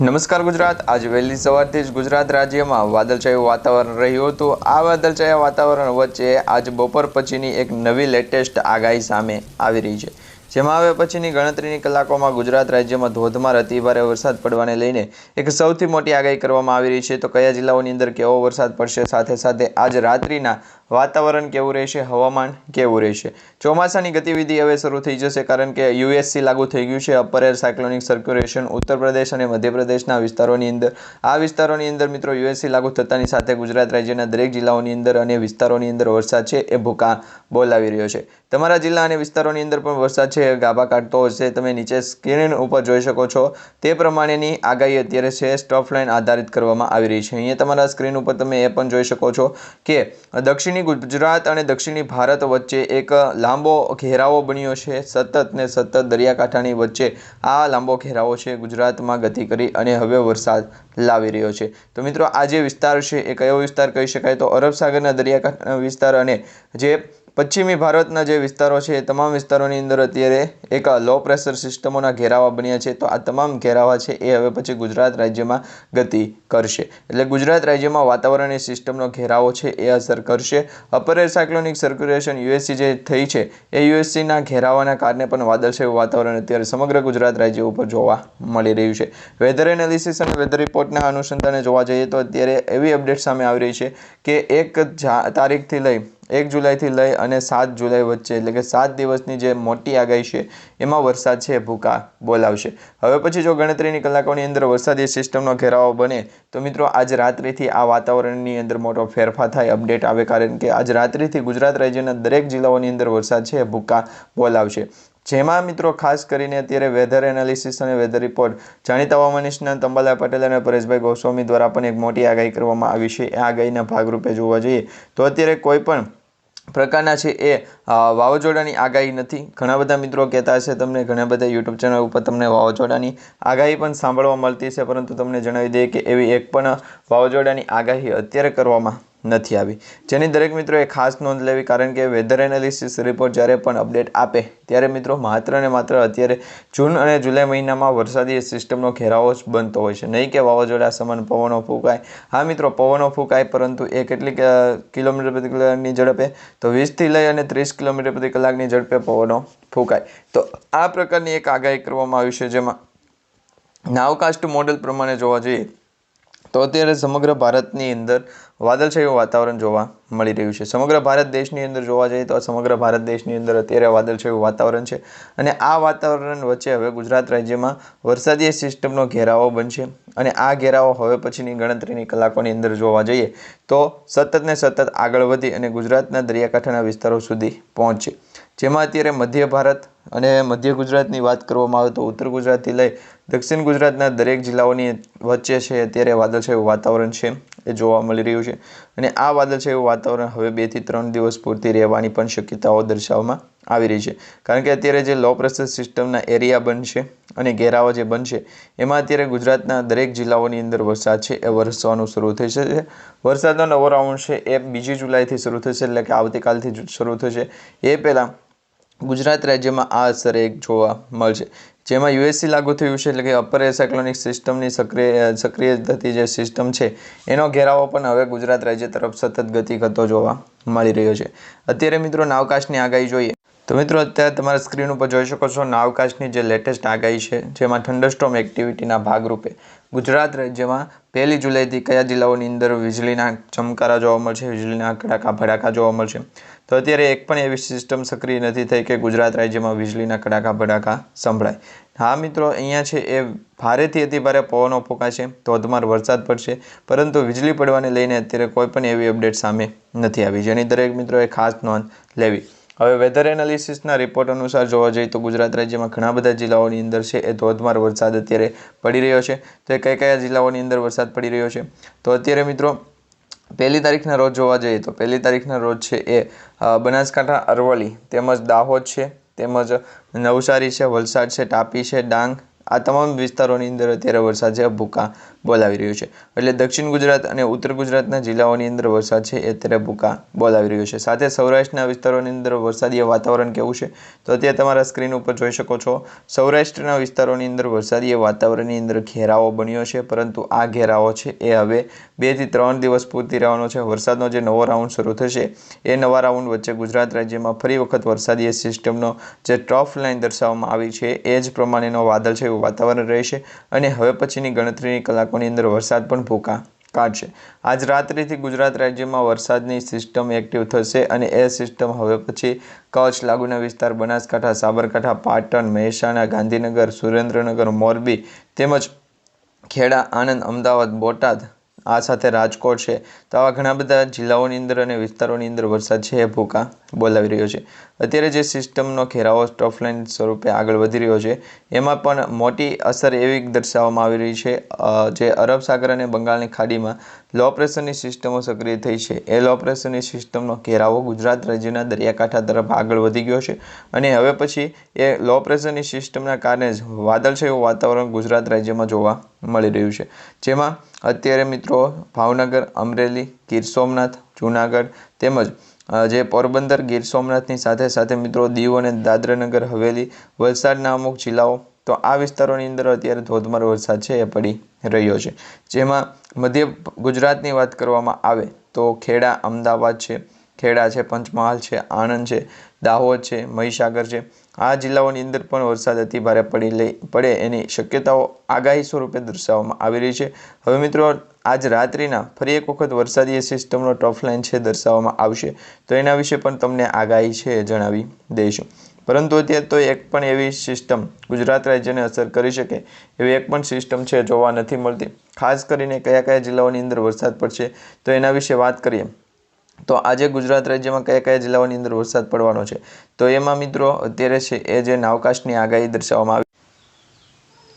નમસ્કાર ગુજરાત. આજે વહેલી સવારથી જ ગુજરાત રાજ્યમાં વાદળછાયું વાતાવરણ રહ્યું હતું. આ વાદળછાયા વાતાવરણ વચ્ચે આજ બપોર પછીની એક નવી લેટેસ્ટ આગાહી સામે આવી રહી છે. જેમાં હવે પછીની ગણતરીની કલાકોમાં ગુજરાત રાજ્યમાં ધોધમાર અતિભારે વરસાદ પડવાને લઈને એક સૌથી મોટી આગાહી કરવામાં આવી રહી છે. તો કયા જિલ્લાઓની અંદર કેવો વરસાદ પડશે? સાથે સાથે આજ રાત્રિના વાતાવરણ કેવું રહેશે, હવામાન કેવું રહેશે? ચોમાસાની ગતિવિધિ હવે શરૂ થઈ જશે કારણ કે યુએસસી લાગુ થઈ ગયું છે. Upper air cyclonic circulation Uttar Pradesh અને મધ્યપ્રદેશના વિસ્તારોની અંદર. આ વિસ્તારોની અંદર મિત્રો યુએસસી લાગુ થતાની સાથે ગુજરાત રાજ્યના દરેક જિલ્લાઓની અંદર અને વિસ્તારોની અંદર વરસાદ છે એ ભૂકા બોલાવી રહ્યો છે. તમારા જિલ્લા અને વિસ્તારોની અંદર પણ વરસાદ છે એ ગાભા કાઢતો હશે. તમે નીચે સ્ક્રીન ઉપર જોઈ શકો છો. તે પ્રમાણેની આગાહી અત્યારે છે સ્ટફ લાઇન આધારિત કરવામાં આવી રહી છે. અહીંયા તમારા સ્ક્રીન ઉપર તમે એ પણ જોઈ શકો છો કે દક્ષિણી ગુજરાત અને દક્ષિણી ભારત વચ્ચે એક લાંબો ઘેરાવો બન્યો છે. સતત ને સતત દરિયાકાંઠાની વચ્ચે આ લાંબો ઘેરાવો છે. ગુજરાતમાં ગતિ કરી અને હવે વરસાદ લાવી રહ્યો છે. તો મિત્રો, આ જે વિસ્તાર છે, એ કયો વિસ્તાર કહી શકાય? તો અરબ સાગરના દરિયાકાંઠાના વિસ્તાર અને જે પશ્ચિમી ભારતના જે વિસ્તારો છે, એ તમામ વિસ્તારોની અંદર અત્યારે એક લો પ્રેશર સિસ્ટમોના ઘેરાવા બન્યા છે. તો આ તમામ ઘેરાવા છે, એ હવે પછી ગુજરાત રાજ્યમાં ગતિ કરશે. એટલે ગુજરાત રાજ્યમાં વાતાવરણીય સિસ્ટમનો ઘેરાવો છે, એ અસર કરશે. Upper air cyclonic circulation USC જે થઈ છે, એ યુએસસીના ઘેરાવાના કારણે પણ વાદળછાયું વાતાવરણ અત્યારે સમગ્ર ગુજરાત રાજ્ય ઉપર જોવા મળી રહ્યું છે. વેધર એનાલિસિસ અને વેધર રિપોર્ટના અનુસંધાને જોવા જઈએ તો અત્યારે એવી અપડેટ સામે આવી રહી છે કે એક તારીખથી લઈ એક જુલાઈથી લઈ અને સાત જુલાઈ વચ્ચે, એટલે કે સાત દિવસની જે મોટી આગાહી છે, એમાં વરસાદ છે ભૂકા બોલાવશે. હવે પછી જો ગણતરીની કલાકોની અંદર વરસાદી સિસ્ટમનો ઘેરાવો બને, તો મિત્રો આજ રાત્રિથી આ વાતાવરણની અંદર મોટો ફેરફાર થાય, અપડેટ આવે, કારણ કે આજ રાત્રિથી ગુજરાત રાજ્યના દરેક જિલ્લાઓની અંદર વરસાદ છે, ભૂકા બોલાવશે. જેમાં મિત્રો ખાસ કરીને અત્યારે વેધર એનાલિસિસ અને વેધર રિપોર્ટ જાણીતા હવામાન નિષ્ણાંત અંબાલા પટેલ અને પરેશભાઈ ગોસ્વામી દ્વારા પણ એક મોટી આગાહી કરવામાં આવી છે. એ આગાહીના ભાગરૂપે જોવા જઈએ, તો અત્યારે કોઈ પણ પ્રકારના છે એ વાવાઝોડાની આગાહી નથી. ઘણા બધા મિત્રો કહેતા હશે, તમને ઘણા બધા યુટ્યુબ ચેનલ ઉપર તમને વાવાઝોડાની આગાહી પણ સાંભળવા મળતી છે પરંતુ તમને જણાવી દઈએ કે એવી એક પણ વાવાઝોડાની આગાહી અત્યારે કરવામાં નથી આવી. જેની દરેક મિત્રોએ ખાસ નોંધ લેવી, કારણ કે વેધર એનાલિસિસ રિપોર્ટ જ્યારે પણ અપડેટ આપે, ત્યારે મિત્રો માત્ર ને માત્ર અત્યારે જૂન અને જુલાઈ મહિનામાં વરસાદી સિસ્ટમનો ઘેરાવો જ બનતો હોય છે. નહીં કે વાવાઝોડા સમાન પવનો ફૂંકાય. હા મિત્રો, પવનો ફૂંકાય, પરંતુ એ કેટલીક કિલોમીટર પ્રતિ કલાકની ઝડપે, તો વીસથી લઈ અને ત્રીસ કિલોમીટર પ્રતિ કલાકની ઝડપે પવનો ફૂંકાય. તો આ પ્રકારની એક આગાહી કરવામાં આવી છે, જેમાં નાવકાસ્ટ મોડેલ પ્રમાણે જોવા જઈએ તો અત્યારે સમગ્ર ભારતની અંદર વાદળછાયું વાતાવરણ જોવા મળી રહ્યું છે. સમગ્ર ભારત દેશની અંદર જોવા જઈએ તો સમગ્ર ભારત દેશની અંદર અત્યારે વાદળછાયું વાતાવરણ છે અને આ વાતાવરણ વચ્ચે હવે ગુજરાત રાજ્યમાં વરસાદી સિસ્ટમનો ઘેરાવો બનશે અને આ ઘેરાવો હવે પછીની ગણતરીની કલાકોની અંદર જોવા જઈએ તો સતત ને સતત આગળ વધી અને ગુજરાતના દરિયાકાંઠાના વિસ્તારો સુધી પહોંચે. જેમાં અત્યારે મધ્ય ભારત અને મધ્ય ગુજરાતની વાત કરવામાં આવે તો ઉત્તર ગુજરાતથી લઈ દક્ષિણ ગુજરાતના દરેક જિલ્લાઓની વચ્ચે છે અત્યારે વાદળછાયું વાતાવરણ છે, એ જોવા મળી રહ્યું છે. અને આ વાદળછાયું વાતાવરણ હવે બેથી ત્રણ દિવસ પૂરતી રહેવાની પણ શક્યતાઓ દર્શાવવામાં આવી રહી છે. કારણ કે અત્યારે જે લો પ્રેશર સિસ્ટમના એરિયા બનશે અને ઘેરાવા જે બનશે, એમાં અત્યારે ગુજરાતના દરેક જિલ્લાઓની અંદર વરસાદ છે, એ વરસવાનું શરૂ થઈ છે વરસાદનો નવો રાઉન્ડ છે, એ બીજી જુલાઈથી શરૂ થશે, એટલે કે આવતીકાલથી શરૂ થશે. એ પહેલાં ગુજરાત રાજ્યમાં આ અસર એક જોવા મળશે. જેમાં યુએસસી લાગુ થયું છે એટલે કે અપર એર સિસ્ટમની સક્રિય સક્રિય થતી જે સિસ્ટમ છે, એનો ઘેરાવો પણ હવે ગુજરાત રાજ્ય તરફ સતત ગતિ કરતો જોવા મળી રહ્યો છે. અત્યારે મિત્રો નાવકાશની આગાહી જોઈએ. તો મિત્રો અત્યારે તમારા સ્ક્રીન ઉપર જોઈ શકો છો નાવકાશની જે લેટેસ્ટ આગાહી છે, જેમાં થંડરસ્ટોમ એક્ટિવિટીના ભાગરૂપે ગુજરાત રાજ્યમાં પહેલી જુલાઈથી કયા જિલ્લાઓની અંદર વીજળીના ચમકારા જોવા મળશે? વીજળીના કડાકા ભડાકા જોવા મળશે? તો અત્યારે એક પણ એવી સિસ્ટમ સક્રિય નથી થઈ કે ગુજરાત રાજ્યમાં વીજળીના કડાકા ભડાકા સંભળાય. હા મિત્રો, અહીંયા છે એ ભારેથી અતિ ભારે પવનો ફૂંકાશે ધોધમાર વરસાદ પડશે, પરંતુ વીજળી પડવાને લઈને અત્યારે કોઈ પણ એવી અપડેટ સામે નથી આવી. જેની દરેક મિત્રોએ ખાસ નોંધ લેવી. હવે વેધર એનાલિસિસના રિપોર્ટ અનુસાર જોવા જઈએ તો ગુજરાત રાજ્યમાં ઘણા બધા જિલ્લાઓની અંદર છે એ ધોધમાર વરસાદ અત્યારે પડી રહ્યો છે. તો એ કયા કયા જિલ્લાઓની અંદર વરસાદ પડી રહ્યો છે? તો અત્યારે મિત્રો પહેલી તારીખના રોજ જોવા જઈએ તો પહેલી તારીખના રોજ છે એ બનાસકાંઠા અરવલ્લી. તેમજ દાહોદ છે, તેમજ નવસારી છે, વલસાડ છે, તાપી છે, ડાંગ. આ તમામ વિસ્તારોની અંદર અત્યારે વરસાદ છે, ભૂકા. બોલાવી રહ્યું છે. એટલે દક્ષિણ ગુજરાત અને ઉત્તર ગુજરાતના જિલ્લાઓની અંદર વરસાદ છે એ અત્યારે ભૂકા બોલાવી રહ્યો છે. સાથે સૌરાષ્ટ્રના વિસ્તારોની અંદર વરસાદીય વાતાવરણ કેવું છે? તો અત્યારે તમારા સ્ક્રીન ઉપર જોઈ શકો છો, સૌરાષ્ટ્રના વિસ્તારોની અંદર વરસાદીય વાતાવરણની અંદર ઘેરાવો બન્યો છે, પરંતુ આ ઘેરાવો છે એ હવે બેથી ત્રણ દિવસ પૂરતી રહેવાનો છે. વરસાદનો જે નવો રાઉન્ડ શરૂ થશે, એ નવા રાઉન્ડ વચ્ચે ગુજરાત રાજ્યમાં ફરી વખત વરસાદીય સિસ્ટમનો જે ટ્રફ લાઇન દર્શાવવામાં આવી છે, એ જ પ્રમાણેનો વાદળ છે એવું વાતાવરણ રહેશે. અને હવે પછીની ગણતરીની કલાકોની અંદર વરસાદ પણ ભૂકા કાઢશે. આજ રાત્રિથી ગુજરાત રાજ્યમાં વરસાદની સિસ્ટમ એક્ટિવ થશે અને એ સિસ્ટમ હવે પછી કચ્છ, લાગુના વિસ્તાર, બનાસકાંઠા, સાબરકાંઠા, પાટણ, મહેસાણા, ગાંધીનગર, સુરેન્દ્રનગર, મોરબી તેમજ ખેડા, આણંદ, અમદાવાદ, બોટાદ આ સાથે રાજકોટ છે. તો આવા ઘણા બધા જિલ્લાઓની અંદર અને વિસ્તારોની અંદર વરસાદ છે એ ભૂકા બોલાવી રહ્યો છે. અત્યારે જે સિસ્ટમનો ઘેરાવો સ્ટોફલાઇન સ્વરૂપે આગળ વધી રહ્યો છે, એમાં પણ મોટી અસર એવી દર્શાવવામાં આવી રહી છે જે અરબ સાગર અને બંગાળની ખાડીમાં લો પ્રેશરની સિસ્ટમો સક્રિય થઈ છે. એ લો પ્રેશરની સિસ્ટમનો ઘેરાવો ગુજરાત રાજ્યના દરિયાકાંઠા તરફ આગળ વધી ગયો છે અને હવે પછી એ લો પ્રેશરની સિસ્ટમના કારણે જ વાદળછાયું વાતાવરણ ગુજરાત રાજ્યમાં જોવા મળી રહ્યું છે. જેમાં અત્યારે મિત્રો ભાવનગર, અમરેલી, ગીર સોમનાથ, જૂનાગઢ તેમજ જે પોરબંદર, ગીર સોમનાથની સાથે સાથે મિત્રો દીવ અને દાદરાનગર, હવેલી, વલસાડના અમુક જિલ્લાઓ તો આ વિસ્તારોની અંદર અત્યારે ધોધમાર વરસાદ છે, એ પડી રહ્યો છે. જેમાં મધ્ય ગુજરાતની વાત કરવામાં આવે તો ખેડા, અમદાવાદ છે, ખેડા છે, પંચમહાલ છે, આણંદ છે, દાહોદ છે, મહીસાગર છે. આ જિલ્લાઓની અંદર પણ વરસાદ અતિ ભારે પડી લઈ પડે એની શક્યતાઓ આગાહી સ્વરૂપે દર્શાવવામાં આવી રહી છે. હવે મિત્રો, આજ રાત્રિના ફરી એક વખત વરસાદીય સિસ્ટમનો ટફ લાઇન છે, દર્શાવવામાં આવશે. તો એના વિશે પણ તમને આગાહી છે જણાવી દઈશું. પરંતુ અત્યારે તો એક પણ એવી સિસ્ટમ ગુજરાત રાજ્યને અસર કરી શકે એવી એક પણ સિસ્ટમ છે જોવા નથી મળતી. ખાસ કરીને કયા કયા જિલ્લાઓની અંદર વરસાદ પડશે તો એના વિશે વાત કરીએ. તો આજે ગુજરાત રાજ્યમાં કયા કયા જિલ્લાઓની અંદર વરસાદ પડવાનો છે? તો એમાં મિત્રો અત્યારે છે એ જે નાવકાશની આગાહી દર્શાવવામાં આવી.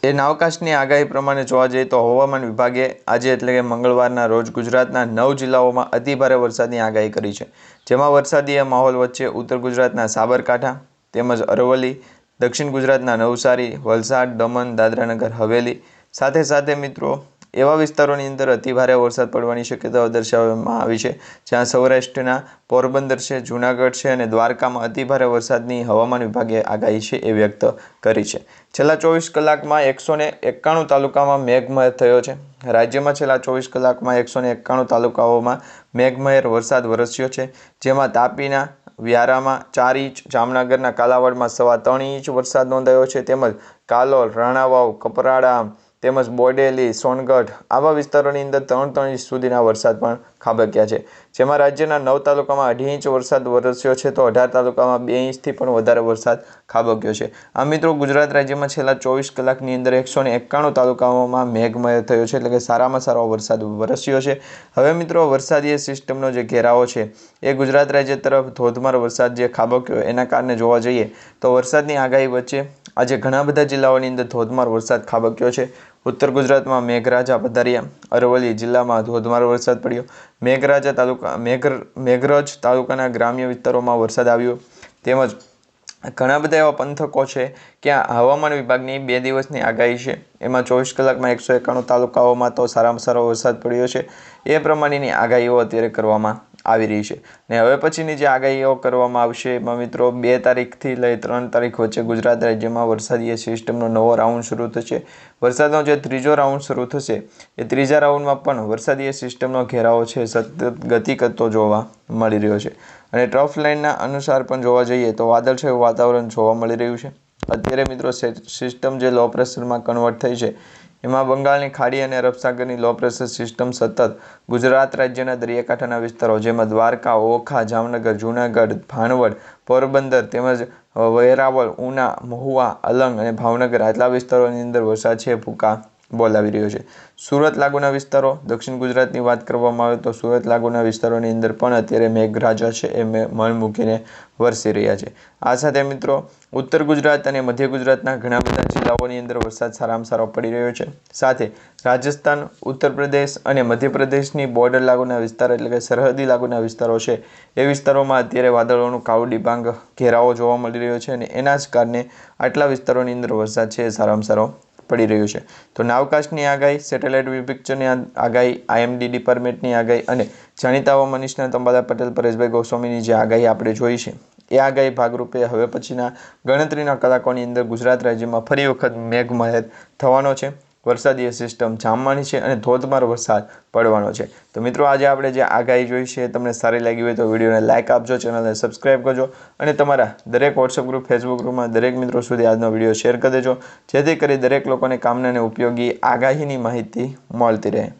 એ નાવકાશની આગાહી પ્રમાણે જોવા જઈએ તો હવામાન વિભાગે આજે એટલે કે મંગળવારના રોજ ગુજરાતના નવ જિલ્લાઓમાં અતિભારે વરસાદની આગાહી કરી છે. જેમાં વરસાદી માહોલ વચ્ચે ઉત્તર ગુજરાતના સાબરકાંઠા તેમજ અરવલ્લી, દક્ષિણ ગુજરાતના નવસારી, વલસાડ, દમણ, દાદરાનગર, હવેલી. સાથે સાથે મિત્રો, એવા વિસ્તારોની અંદર અતિભારે વરસાદ પડવાની શક્યતાઓ દર્શાવવામાં આવી છે, જ્યાં સૌરાષ્ટ્રના પોરબંદર છે, જૂનાગઢ છે અને દ્વારકામાં અતિભારે વરસાદની હવામાન વિભાગે આગાહી છે એ વ્યક્ત કરી છે. છેલ્લા ચોવીસ કલાકમાં એકસો ને એકાણું તાલુકામાં મેઘમહેર થયો છે. રાજ્યમાં છેલ્લા ચોવીસ કલાકમાં એકસો ને એકાણું તાલુકાઓમાં મેઘમહેર વરસાદ વરસ્યો છે, જેમાં તાપીના વ્યારામાં ચાર ઇંચ, જામનગરના કાલાવડમાં સવા ત્રણ ઇંચ વરસાદ નોંધાયો છે. તેમજ કાલોલ, રાણાવાવ, કપરાડા તેમજ બોડેલી, સોનગઢ આવા વિસ્તારોની અંદર ત્રણ ત્રણ ઇંચ સુધીના વરસાદ પણ ખાબક્યા છે. જેમાં રાજ્યના નવ તાલુકામાં અઢી ઇંચ વરસાદ વરસ્યો છે તો અઢાર તાલુકામાં બે ઇંચથી પણ વધારે વરસાદ ખાબક્યો છે. આ મિત્રો, ગુજરાત રાજ્યમાં છેલ્લા ચોવીસ કલાકની અંદર એકસો એકાણું તાલુકાઓમાં મેઘમય થયો છે, એટલે કે સારામાં સારો વરસાદ વરસ્યો છે. હવે મિત્રો વરસાદીય સિસ્ટમનો જે ઘેરાવો છે એ ગુજરાત રાજ્ય તરફ ધોધમાર વરસાદ જે ખાબક્યો એના કારણે જોવા જઈએ તો વરસાદની આગાહી વચ્ચે આજે ઘણા બધા જિલ્લાઓની અંદર ધોધમાર વરસાદ ખાબક્યો છે. ઉત્તર ગુજરાતમાં મેઘરાજા પધાર્યા અરવલ્લી જિલ્લામાં ધોધમાર વરસાદ પડ્યો. મેઘરાજા તાલુકા મેઘર મેઘરજ તાલુકાના ગ્રામ્ય વિસ્તારોમાં વરસાદ આવ્યો. તેમજ ઘણા બધા એવા પંથકો છે કે આ હવામાન વિભાગની બે દિવસની આગાહી છે. એમાં ચોવીસ કલાકમાં એકસો એકાણું તાલુકાઓમાં તો સારામાં સારો વરસાદ પડ્યો છે. એ પ્રમાણેની આગાહીઓ અત્યારે કરવામાં આવી રહી છે. ને હવે પછીની જે આગાહીઓ કરવામાં આવશે, એમાં મિત્રો બે તારીખથી લઈ ત્રણ તારીખ વચ્ચે ગુજરાત રાજ્યમાં વરસાદીય સિસ્ટમનો નવો રાઉન્ડ શરૂ થશે. વરસાદનો જે ત્રીજો રાઉન્ડ શરૂ થશે, એ ત્રીજા રાઉન્ડમાં પણ વરસાદીય સિસ્ટમનો ઘેરાવો છે, સતત ગતિ કરતો જોવા મળી રહ્યો છે. અને ટ્રફ લાઇનના અનુસાર પણ જોવા જઈએ તો વાદળછાયું વાતાવરણ જોવા મળી રહ્યું છે. અત્યારે મિત્રો સિસ્ટમ જે લો પ્રેશરમાં કન્વર્ટ થઈ છે એમાં બંગાળની ખાડી અને અરબસાગરની લો પ્રેશર સિસ્ટમ સતત ગુજરાત રાજ્યના દરિયાકાંઠાના વિસ્તારો જેમાં દ્વારકા, ઓખા, જામનગર, જૂનાગઢ, ભાણવડ, પોરબંદર તેમજ વેરાવળ, ઉના, મહુવા, અલંગ અને ભાવનગર આટલા વિસ્તારોની અંદર વરસાદ છે ભૂકા બોલાવી રહ્યો છે. સુરત લાગુના વિસ્તારો, દક્ષિણ ગુજરાતની વાત કરવામાં આવે તો સુરત લાગુના વિસ્તારોની અંદર પણ અત્યારે મેઘરાજા છે એ મણ મૂકીને વરસી રહ્યા છે. આ સાથે મિત્રો, ઉત્તર ગુજરાત અને મધ્ય ગુજરાતના ઘણા બધા જિલ્લાઓની અંદર વરસાદ સારામાં સારો પડી રહ્યો છે. સાથે રાજસ્થાન ઉત્તર પ્રદેશ અને મધ્યપ્રદેશની બોર્ડર લાગુના વિસ્તાર એટલે કે સરહદી લાગુના વિસ્તારો છે. એ વિસ્તારોમાં અત્યારે વાદળોનું કાળું ડિબાંગ ઘેરાવો જોવા મળી રહ્યો છે અને એના જ કારણે આટલા વિસ્તારોની અંદર વરસાદ છે સારામાં સારો પડી રહ્યો છે. તો નાવકાશની આગાહી સેટેલાઇટ પિક્ચરની આગાહી આઈએમડી ડિપાર્ટમેન્ટની આગાહી અને જાણીતા હવામાન નિષ્ણાત અંબાદા પટેલ, પરેશભાઈ ગોસ્વામીની જે આગાહી આપણે જોઈ છે. એ આગાહી ભાગરૂપે હવે પછીના ગણતરીના કલાકોની અંદર ગુજરાત રાજ્યમાં ફરી વખત મેઘમહેર થવાનો છે. વરસાદીય સિસ્ટમ જામવાની છે અને ધોધમાર વરસાદ પડવાનો છે. તો મિત્રો, આજે આપણે જે આગાહી જોઈ છે તમને સારી લાગી હોય તો વિડીયોને લાઇક આપજો, ચેનલને સબસ્ક્રાઈબ કરજો અને તમારા દરેક વોટ્સઅપ ગ્રુપ ફેસબુક ગ્રુપમાં દરેક મિત્રો સુધી આજનો વીડિયો શેર કરી દેજો. જેથી કરી દરેક લોકોને કામને ઉપયોગી આગાહીની માહિતી મળતી રહે.